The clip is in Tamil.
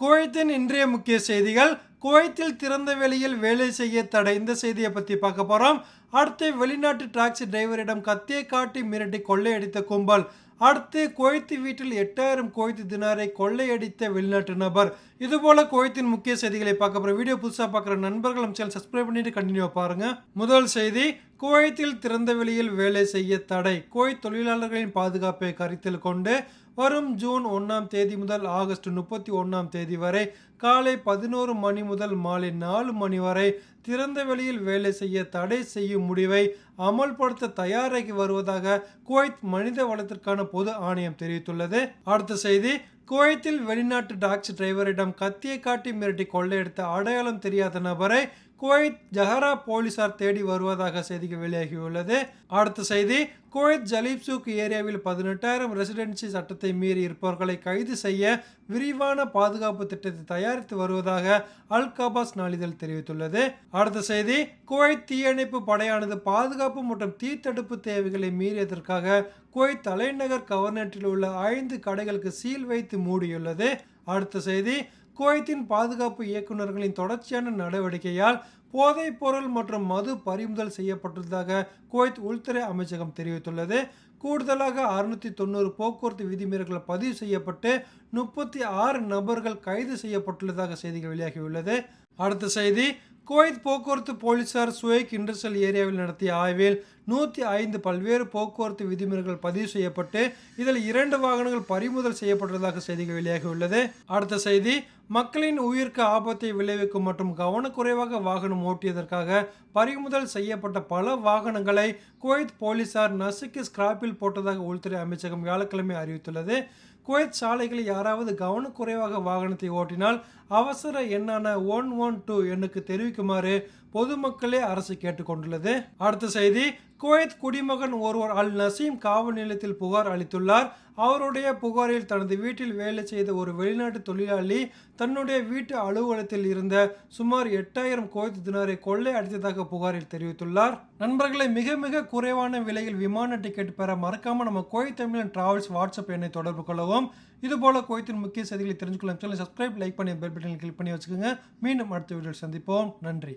குவைத்தின் இன்றைய முக்கிய செய்திகள். குவைத்தில் திறந்த வெளியில் வேலை செய்ய தடை. இந்த செய்தியை பற்றி பார்க்க போகிறோம் அடுத்து வெளிநாட்டு டாக்ஸி டிரைவரிடம் கத்தியை காட்டி மிரட்டி கொள்ளையடித்த கும்பல். அடுத்து குவைத்து வீட்டில் எட்டாயிரம் குவைத்து தினாரை கொள்ளையடித்த வெளிநாட்டு நபர். இதுபோல குவைத்தின் முக்கிய செய்திகளை பார்க்க போகிற வீடியோ புதுசாக பார்க்குற நண்பர்கள் நம்ம சேனல் சப்ஸ்கிரைப் பண்ணிட்டு கண்டினியூ பாருங்க. முதல் செய்தி குவைத்தில் திறந்த வெளியில் வேலை செய்ய தடை. குவைத் தொழிலாளர்களின் பாதுகாப்பை கருத்தில் கொண்டு வரும் ஜூன் ஒன்றாம் தேதி முதல் ஆகஸ்ட் முப்பத்தி ஒன்றாம் தேதி வரை காலை பதினோரு மணி முதல் மாலை நாலு மணி வரை திறந்த வெளியில் வேலை செய்ய தடை செய்யும் முடிவை அமல்படுத்த தயாராகி வருவதாக குவைத் மனித வளத்திற்கான பொது ஆணையம் தெரிவித்துள்ளது. அடுத்த செய்தி குவைத்தில் வெளிநாட்டு டாக்ஸி டிரைவரிடம் கத்தியை காட்டி மிரட்டி கொள்ளையடித்த அடையாளம் தெரியாத நபரை குவைத் ஜஹரா போலீசார் தேடி வருவதாக செய்திகள் வெளியாகியுள்ளது. அடுத்த செய்தி குவைத் ஜலீப்சூக் ஏரியாவில் பதினெட்டாயிரம் ரெசிடென்சி சட்டத்தை மீறி இருப்பவர்களை கைது செய்ய விரிவான பாதுகாப்பு திட்டத்தை தயாரித்து வருவதாக அல் கபாஸ் நாளிதழ் தெரிவித்துள்ளது. அடுத்த செய்தி குவைத் தீயணைப்பு படையானது பாதுகாப்பு மற்றும் தீத்தடுப்பு தேவைகளை மீறியதற்காக குவைத் தலைநகர் கவர்னேட்டில் உள்ள ஐந்து கடைகளுக்கு சீல் வைத்து மூடியுள்ளது. அடுத்த செய்தி குவைத்தின் பாதுகாப்பு இயக்குநர்களின் தொடர்ச்சியான நடவடிக்கையால் போதைப் பொருள் மற்றும் மது பறிமுதல் செய்யப்பட்டுள்ளதாக குவைத் உள்துறை அமைச்சகம் தெரிவித்துள்ளது. கூடுதலாக அறுநூற்றி தொண்ணூறு போக்குவரத்து விதிமீறல்கள் பதிவு செய்யப்பட்டு முப்பத்தி ஆறு நபர்கள் கைது செய்யப்பட்டுள்ளதாக செய்திகள் வெளியாகியுள்ளது. அடுத்த செய்தி குவைத் போக்குவரத்து போலீசார் சுவேக் இண்டஸ்ட்ரியல் ஏரியாவில் நடத்திய ஆய்வில் நூற்றி ஐந்து பல்வேறு போக்குவரத்து விதிமுறைகள் பதிவு செய்யப்பட்டு இதில் இரண்டு வாகனங்கள் பறிமுதல் செய்யப்பட்டுள்ளதாக செய்திகள் வெளியாகியுள்ளது. அடுத்த செய்தி மக்களின் உயிருக்கு ஆபத்தை விளைவிக்கும் மற்றும் கவனக்குறைவாக வாகனம் ஓட்டியதற்காக பறிமுதல் செய்யப்பட்ட பல வாகனங்களை குவைத் போலீசார் நசுக்கி ஸ்கிராப்பில் போட்டதாக உள்துறை அமைச்சகம் வியாழக்கிழமை அறிவித்துள்ளது. குவைத் சாலைகளில் யாராவது கவனக்குறைவாக வாகனத்தை ஓட்டினால் அவசர எண்ணான ஒன் ஒன் டூ எண்ணுக்கு தெரிவிக்குமாறு பொதுமக்களே அரசு கேட்டுக்கொண்டுள்ளது. அடுத்த செய்தி குவைத் குடிமகன் ஒருவர் அல் நசீம் காவல் நிலையத்தில் புகார் அளித்துள்ளார். அவருடைய புகாரில் தனது வீட்டில் வேலை செய்த ஒரு வெளிநாட்டு தொழிலாளி தன்னுடைய வீட்டு அலுவலகத்தில் இருந்த சுமார் எட்டாயிரம் குவைத் தினாரை கொள்ளை அடித்ததாக புகாரில் தெரிவித்துள்ளார். நண்பர்களை மிக மிக குறைவான விலையில் விமான டிக்கெட் பெற மறக்காம நம்ம குவைத் தமிழன் டிராவல்ஸ் வாட்ஸ்அப் எண்ணை தொடர்பு கொள்ளவும். இதுபோல குவைத்தின் முக்கிய செய்திகளை தெரிஞ்சுக்கலாம் சேனல் சப்ஸ்கிரைப் லைக் பண்ணி பெல் பட்டனை கிளிக் பண்ணி வச்சுக்கோங்க. மீண்டும் அடுத்த வீடியோ சந்திப்போம். நன்றி.